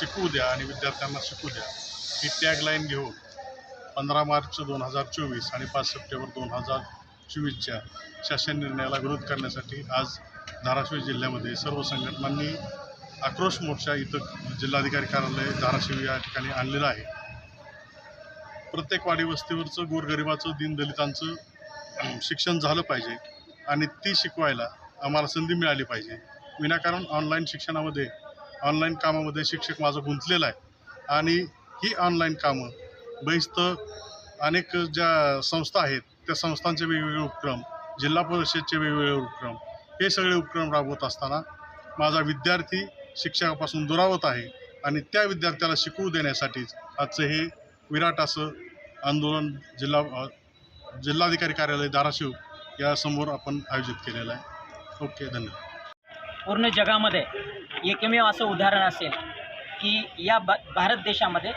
शिकवू द्या आणि विद्यार्थ्यांना शिकू द्या ही टॅगलाईन घेऊन पंधरा मार्च दोन हजार चोवीस आणि पाच सप्टेंबर दोन हजार चोवीसच्या शासन निर्णयाला विरोध करण्यासाठी आज धाराशिव जिल्ह्यामध्ये सर्व संघटनांनी आक्रोश मोर्चा इथं जिल्हाधिकारी कार्यालय धाराशिव या ठिकाणी आणलेलं आहे. प्रत्येक वाडी वस्तीवरचं गोरगरिबाचं दीनदलितांचं शिक्षण झालं पाहिजे आणि ती शिकवायला आम्हाला संधी मिळाली पाहिजे. विनाकारण ऑनलाईन शिक्षणामध्ये ऑनलाईन कामामध्ये शिक्षक माझं गुंतलेलं आहे. आणि ही ऑनलाईन कामं बहिस्त अनेक ज्या संस्था आहेत त्या संस्थांचे वेगवेगळे उपक्रम जिल्हा परिषदचे वेगवेगळे उपक्रम हे सगळे उपक्रम राबवत असताना माझा विद्यार्थी शिक्षकापासून दुरावत आहे आणि त्या विद्यार्थ्याला शिकवू देण्यासाठीच आजचं हे विराट असं आंदोलन जिल्हा जिल्हाधिकारी कार्यालय धाराशिव यासमोर आपण आयोजित केलेलं आहे. ओके धन्यवाद. पूर्ण जगामध्ये एकमेव असं उदाहरण असेल की या ब भारत देशामध्ये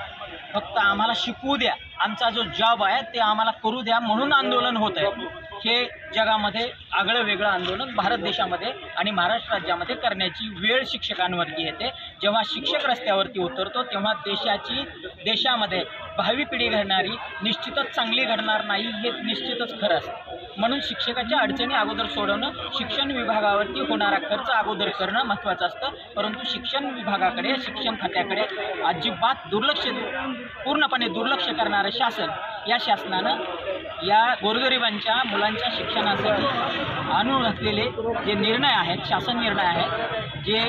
फक्त आम्हाला शिकवू द्या. आमचा जो जॉब आहे ते आम्हाला करू द्या म्हणून आंदोलन होत आहे. हे जगामध्ये आगळं वेगळं आंदोलन भारत देशामध्ये आणि महाराष्ट्र राज्यामध्ये करण्याची वेळ शिक्षकांवरती येते. जेव्हा शिक्षक रस्त्यावरती उतरतो तेव्हा देशाची देशामध्ये भावी पिढी घडणारी निश्चितच चांगली घडणार नाही हे निश्चितच खरं असतं. म्हणून शिक्षकाच्या अडचणी अगोदर सोडवणं शिक्षण विभागावरती होणारा खर्च अगोदर करणं महत्त्वाचं असतं. परंतु शिक्षण विभागाकडे शिक्षण खात्याकडे अजिबात दुर्लक्ष पूर्णपणे दुर्लक्ष करणारं शासन या शासनानं या गोरगरिबांच्या मुलांच्या शिक्षणासाठी आणून असलेले जे निर्णय आहेत शासन निर्णय आहेत जे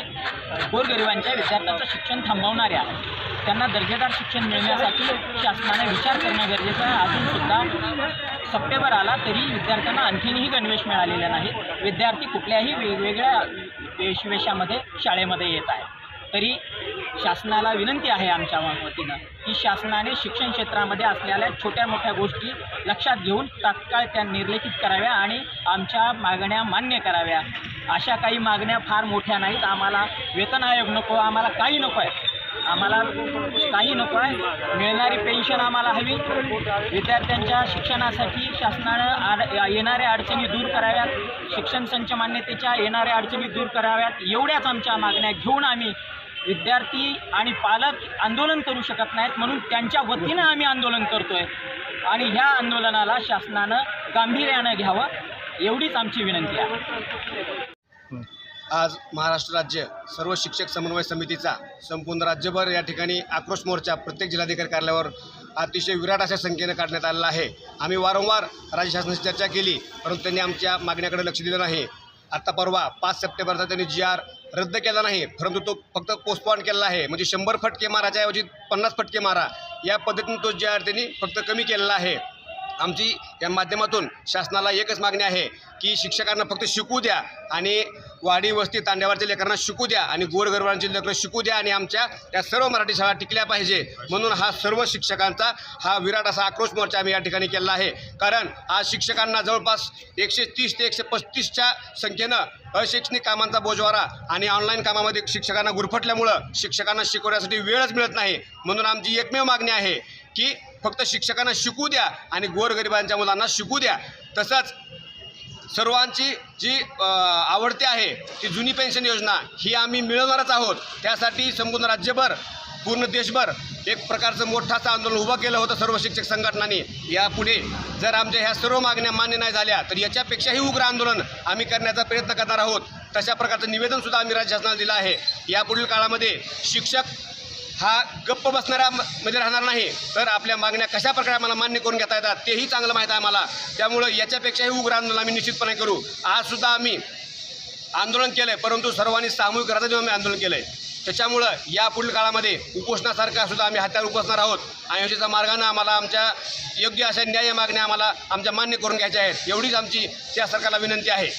गोरगरिबांच्या विद्यार्थ्यांचं शिक्षण थांबवणारे आहेत. त्यांना दर्जेदार शिक्षण मिळण्यासाठी शासनाने विचार करणं गरजेचं आहे. अजूनसुद्धा सप्टेंबर आला तरी विद्यार्थ्यांना आणखीनही गणवेश मिळालेला नाही. विद्यार्थी कुठल्याही वेगवेगळ्या वेशवेशामध्ये शाळेमध्ये येत आहेत. तरी शासनाला विनंती आहे आमच्या वतीनं की शासनाने शिक्षण क्षेत्रामध्ये असलेल्या छोट्या मोठ्या गोष्टी लक्षात घेऊन तात्काळ त्या निर्लेखित कराव्या आणि आमच्या मागण्या मान्य कराव्या. अशा काही मागण्या फार मोठ्या नाहीत. आम्हाला वेतन आयोग नको आम्हाला काही नको आहे. आम्हाला काही नको आहे. मिळणारी पेन्शन आम्हाला हवी. विद्यार्थ्यांच्या शिक्षणासाठी शासनानं आड येणाऱ्या अडचणी दूर कराव्यात. शिक्षण संच मान्यतेच्या येणाऱ्या अडचणी दूर कराव्यात. एवढ्याच आमच्या मागण्या घेऊन आम्ही विद्यार्थी आणि पालक आंदोलन करू शकत नाहीत. म्हणून त्यांच्या वतीनं आम्ही आंदोलन करतोय. आणि ह्या आंदोलनाला शासनानं गांभीर्यानं घ्यावं एवढीच आमची विनंती आहे. आज महाराष्ट्र राज्य सर्व शिक्षक समन्वय समितीचा संपूर्ण राज्यभर या ठिकाणी आक्रोश मोर्चा प्रत्येक जिल्हाधिकारी कार्यालयावर अतिशय विराट अशा संख्येनं काढण्यात आलेला आहे. आम्ही वारंवार राज्य शासनाशी चर्चा केली परंतु त्यांनी आमच्या मागण्याकडे लक्ष दिलं नाही. आत्ता परवा पाच सप्टेंबरचा त्यांनी जी आर रद्द केला नाही परंतु तो फक्त पोस्टपॉन केलेला आहे. म्हणजे शंभर फटके माराच्या ऐवजी पन्नास फटके मारा. या पद्धतीने तो जी आर त्यांनी फक्त कमी केलेला आहे. आमची या माध्यमातून शासनाला एकच मागणी आहे की शिक्षकांना फक्त शिकू द्या आणि वाडी वस्ती तांड्यावरच्या लेकरांना शिकू द्या आणि गोरगरबांची लेकरं शिकू द्या आणि आमच्या त्या सर्व मराठी शाळा टिकल्या पाहिजे. म्हणून हा सर्व शिक्षकांचा हा विराट असा आक्रोश मोर्चा आम्ही या ठिकाणी केला आहे. कारण आज शिक्षकांना जवळपास एकशे तीस ते एकशे पस्तीसच्या संख्येनं अशैक्षणिक कामांचा बोजवारा आणि ऑनलाईन कामामध्ये शिक्षकांना गुरफटल्यामुळं शिक्षकांना शिकवण्यासाठी वेळच मिळत नाही. म्हणून आमची एकमेव मागणी आहे की फक्त शिक्षकांना शिकू द्या आणि गोरगरिबांच्या मुलांना शिकू द्या. तसंच सर्वांची जी आवडती आहे ती जुनी पेन्शन योजना ही आम्ही मिळवणारच आहोत. त्यासाठी संपूर्ण राज्यभर पूर्ण देशभर एक प्रकारचं मोठाचं आंदोलन उभं केलं होतं सर्व शिक्षक संघटनांनी. यापुढे जर आमच्या ह्या सर्व मागण्या मान्य नाही झाल्या तर याच्यापेक्षाही उग्र आंदोलन आम्ही करण्याचा प्रयत्न करणार आहोत. तशा प्रकारचं निवेदनसुद्धा आम्ही राज्य शासनाला दिलं आहे. यापुढील काळामध्ये शिक्षक हा गप्प बसणाऱ्या मध्ये म्हणजे राहणार नाही. तर आपल्या मागण्या कशा प्रकारे आम्हाला मान्य करून घेता येतात तेही चांगलं माहीत आहे आम्हाला. त्यामुळं याच्यापेक्षाही उग्र आंदोलन आम्ही निश्चितपणे करू. आजसुद्धा आम्ही आंदोलन केलं आहे परंतु सर्वांनी सामूहिक घरात देऊन आम्ही आंदोलन केलं आहे त्याच्यामुळं या पुढील काळामध्ये उपोषणासारखा सुद्धा आम्ही हातावर उपोसणार आहोत. अहिंसेच्या मार्गानं आम्हाला आमच्या योग्य अशा न्याय मागण्या आम्हाला आमच्या मान्य करून घ्यायच्या आहेत. एवढीच आमची त्या सरकारला विनंती आहे.